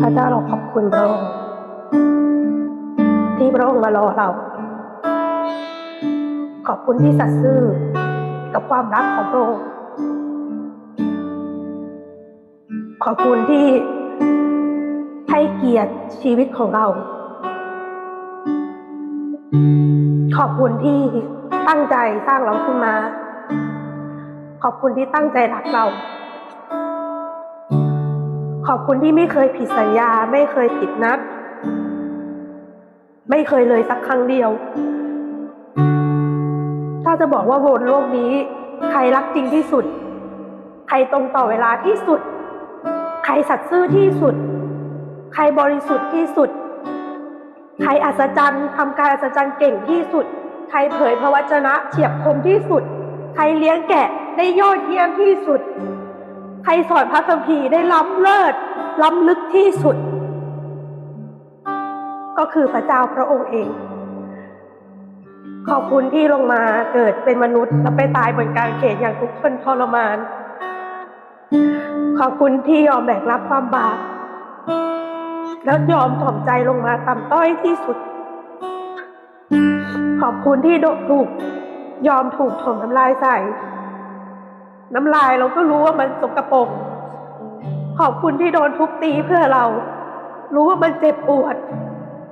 พระเจ้าเราขอบคุณพระองค์ที่พระองค์มารอเรา ขอบคุณที่สัตย์ซื่อกับความรักของพระองค์ขอบคุณที่ให้เกียรติชีวิตของเรา ขอบคุณที่ตั้งใจสร้างเราขึ้นมา ขอบคุณที่ตั้งใจรักเรา ขอบคุณที่ไม่เคยผิดสัญญา ไม่เคยผิดนัด ไม่เคยเลยสักครั้งเดียว ถ้าจะบอกว่าบนโลกนี้ ใครรักจริงที่สุด ใครตรงต่อเวลาที่สุด ใครสัตย์ซื่อที่สุด ใครบริสุทธิ์ที่สุด ใครอัศจรรย์ทำการอัศจรรย์เก่งที่สุด ใครเผยพระวจนะเฉียบคมที่สุด ใครเลี้ยงแกะได้ยอดเยี่ยมที่สุด ใครสอนพระคัมภีร์ได้ล้ำเลิศ ล้ำลึกที่สุด ก็คือพระเจ้าพระองค์เอง ขอบคุณที่ลงมาเกิดเป็นมนุษย์และไปตายบนกางเขนอย่างทุกคนทรมาน ขอบคุณที่ยอมแบกรับความบาปแล้วยอมถ่อมใจลงมาต่ำต้อยที่สุด ขอบคุณที่โดนถูกยอมถูกถมน้ำลายใส่ น้ำลายเราก็รู้ว่ามันสกปรกขอบคุณที่โดนทุบตีเพื่อเรา รู้ว่ามันเจ็บปวด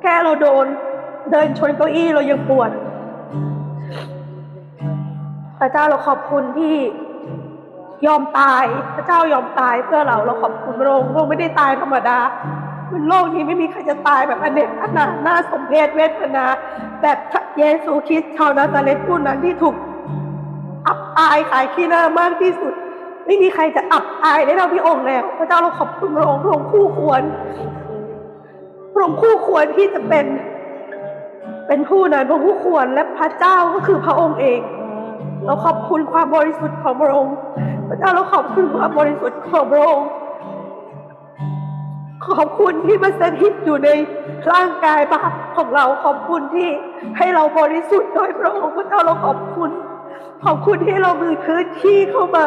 แค่เราโดน เดินชนเก้าอี้เรายังปวดพระเจ้าเราขอบคุณที่ยอมตาย พระเจ้ายอมตายเพื่อเราเราขอบคุณพระองค์พระองค์ไม่ได้ตายธรรมดาบนโลกนี้ไม่มีใครจะตายแบบอเนกอนาถน่าสมเพชเวทนา แบบเยซูคริสต์ชาวนาซาเรตผู้นั้นที่ถูก อายขายขี้หน้ามากที่สุด ไม่มีใครจะอับอายได้เท่าพระองค์แล้ว พระเจ้าเราขอบคุณพระองค์พระองค์คู่ควรพระองค์คู่ควรที่จะเป็น เป็นผู้นั้นพระองค์คู่ควรและพระเจ้าก็คือพระองค์เอง เราขอบคุณความบริสุทธิ์ของพระองค์ พระเจ้าเราขอบคุณความบริสุทธิ์ของพระองค์ขอบคุณที่มาสถิตอยู่ในร่างกายบาปของเราขอบคุณที่ให้เราบริสุทธิ์โดยพระองค์พระเจ้าเราขอบคุณ ขอบคุณที่เรามีพื้นที่เข้ามา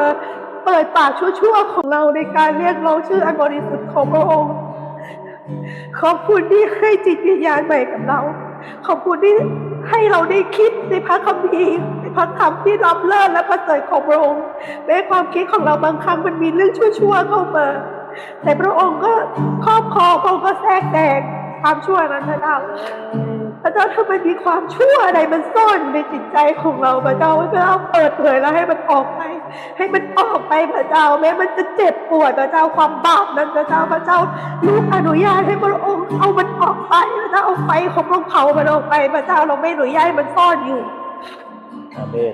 เปิดปากชั่วๆของเราในการเรียกร้องชื่ออันบริสุทธิ์ของพระองค์ ขอบคุณที่ให้จิตวิญญาณใหม่กับเรา ขอบคุณที่ให้เราได้คิดในพระคัมภีร์ในพระคำที่ล้ำเลิศและประเสริฐของพระองค์แม้ความคิดของเราบางครั้งมันมีเรื่องชั่วๆเข้ามา แต่พระองค์ก็ครอบครองพระองค์ก็แทรกแซง ความชั่วนั้นพระเจ้าพระเจ้าถ้ามันมีความชั่วอะไรมันซ่อนอยู่ในจิตใจของเราพระเจ้าพระเจ้าเปิดเผยแล้วให้มันออกไป ให้มันออกไปพระเจ้าแม้มันจะเจ็บปวดพระเจ้าความบาปนั้นพระเจ้าพระเจ้าลูกอนุญาตให้พระองค์เอามันออกไปพระเจ้าเอาไฟของพระองค์เผามันออกไปพระเจ้าเราไม่อนุญาตให้มันซ่อนอยู่อาเมน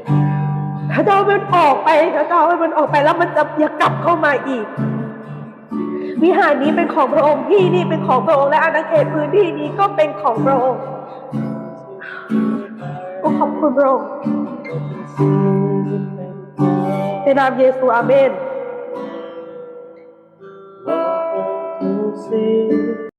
พระเจ้ามันออกไปพระเจ้าให้มันออกไปแล้วมันจะอย่ากลับเข้ามาอีก วิหารนี้เป็นของพระองค์ที่นี่เป็นของพระองค์และอาณาเขตพื้นที่นี้ก็เป็นของพระองค์ก็ขอบคุณพระองค์ในนามเยซูอาเมนทุกสิ่ง